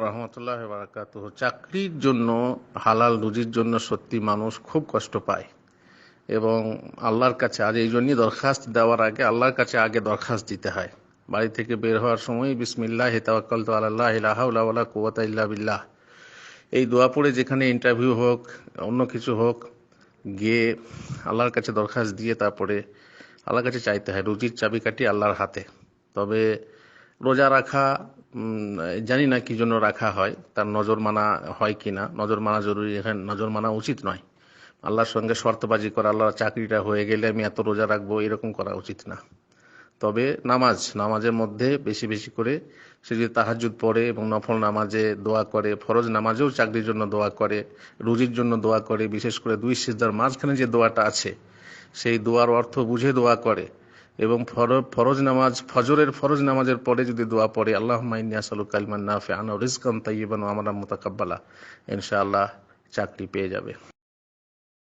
রহমতুল্লাহ বারাকাত চাকরির জন্য, হালাল রুজির জন্য সত্যি মানুষ খুব কষ্ট পায়। এবং আল্লাহর কাছে আজ এই জন্যই দরখাস্ত দেওয়ার আগে আল্লাহর কাছে আগে দরখাস্ত দিতে হয়। বাড়ি থেকে বের হওয়ার সময় বিসমিল্লাহ হেতাওয়াক্কাল তো আল্লাহ ইলাহাউলা কুয়াতা ইল্লা বিল্লাহ। এই দোয়া পড়ে যেখানে ইন্টারভিউ হোক, অন্য কিছু হোক, গিয়ে আল্লাহর কাছে দরখাস্ত দিয়ে তারপরে আল্লাহর কাছে চাইতে হয়। রুজির চাবিকাঠি আল্লাহর হাতে। তবে রোজা রাখা জানি না কি জন্য রাখা হয়, তার নজর মানা হয় কি না, নজর মানা জরুরি, এখানে নজর মানা উচিত নয়। আল্লাহর সঙ্গে শর্তবাজি করা, আল্লাহর চাকরিটা হয়ে গেলে আমি এত রোজা রাখব, এরকম করা উচিত না। তবে নামাজ, নামাজের মধ্যে বেশি বেশি করে সে যদি তাহাজুদ পড়ে এবং নফল নামাজে দোয়া করে, ফরজ নামাজেও চাকরির জন্য দোয়া করে, রুজির জন্য দোয়া করে, বিশেষ করে দুই সিদ্ধার মাঝখানে যে দোয়াটা আছে, সেই দোয়ার অর্থ বুঝে দোয়া করে এবং ফর- ফরজ নামাজ, ফজরের ফরজ নামাজের পরে যদি দোয়া পড়ে আল্লাহ মাইনি না কালমান নাফে আনা রিজকান তাইবান আমরা মোতাকাব্বালা, ইনশাআল্লাহ চাকরি পেয়ে যাবে।